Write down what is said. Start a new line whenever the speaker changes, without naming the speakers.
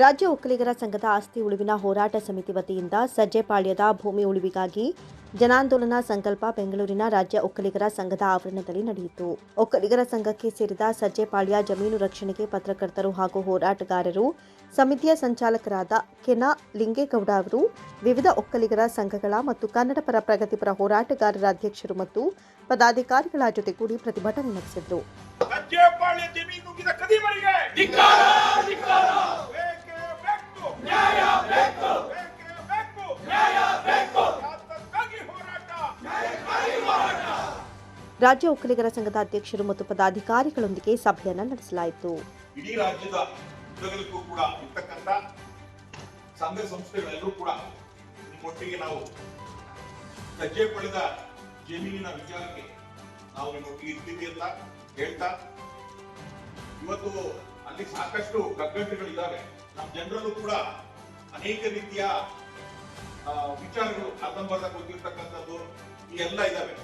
ರಾಜ್ಯ ಒಕ್ಕಲಿಗರ ಸಂಘದ ಆಸ್ತಿ ಉಳಿವಿನ ಹೋರಾಟ ಸಮಿತಿ ವತಿಯಿಂದ ಸಜ್ಜೆಪಾಳ್ಯದ ಭೂಮಿ ಉಳಿವಿಗಾಗಿ ಜನಾಂದೋಲನ ಸಂಕಲ್ಪ ಬೆಂಗಳೂರಿನ ರಾಜ್ಯ ಒಕ್ಕಲಿಗರ ಸಂಘದ ಆವರಣದಲ್ಲಿ ನಡೆಯಿತು. ಒಕ್ಕಲಿಗರ ಸಂಘಕ್ಕೆ ಸೇರಿದ ಸಜ್ಜೆಪಾಳ್ಯ ಜಮೀನು ರಕ್ಷಣೆಗೆ ಪತ್ರಕರ್ತರು ಹಾಗೂ ಹೋರಾಟಗಾರರು, ಸಮಿತಿಯ ಸಂಚಾಲಕರಾದ ಕೆನ ಲಿಂಗೇಗೌಡ ಅವರು, ವಿವಿಧ ಒಕ್ಕಲಿಗರ ಸಂಘಗಳ ಮತ್ತು ಕನ್ನಡ ಪರ ಪ್ರಗತಿಪರ ಹೋರಾಟಗಾರರ ಅಧ್ಯಕ್ಷರು ಮತ್ತು ಪದಾಧಿಕಾರಿಗಳ ಜೊತೆಗೂಡಿ ಪ್ರತಿಭಟನೆ ನಡೆಸಿದರು. ರಾಜ್ಯ ಒಕ್ಕಲಿಗರ ಸಂಘದ ಅಧ್ಯಕ್ಷರು ಮತ್ತು ಪದಾಧಿಕಾರಿಗಳೊಂದಿಗೆ ಸಭೆಯನ್ನು ನಡೆಸಲಾಯಿತು.
ಇಡೀ ರಾಜ್ಯದ ಉದ್ದಗಲಕ್ಕೂ ಕೂಡ ಇರ್ತಕ್ಕಂಥ ಸಂಘ ಸಂಸ್ಥೆಗಳೆಲ್ಲರೂ ಕೂಡ ನಿಮ್ಮೊಟ್ಟಿಗೆ ನಾವು ಸಜ್ಜೆ ಪಡೆದ ಜಮೀನಿನ ವಿಚಾರಕ್ಕೆ ನಾವು ನಿಮ್ಮೊಟ್ಟಿಗೆ ಇರ್ತೀವಿ ಅಂತ ಹೇಳ್ತಾ, ಇವತ್ತು ಅಲ್ಲಿ ಸಾಕಷ್ಟು ಕಗ್ಗಂಟುಗಳಿದ್ದಾವೆ ನಮ್ಮ ಜನರಲ್ಲೂ ಕೂಡ ಅನೇಕ ರೀತಿಯ ವಿಚಾರಗಳು ಅರ್ಧಂಬರ್ಧ ಗೊತ್ತಿರ್ತಕ್ಕಂಥದ್ದು, ಈ ಎಲ್ಲ ಇದಾವೆ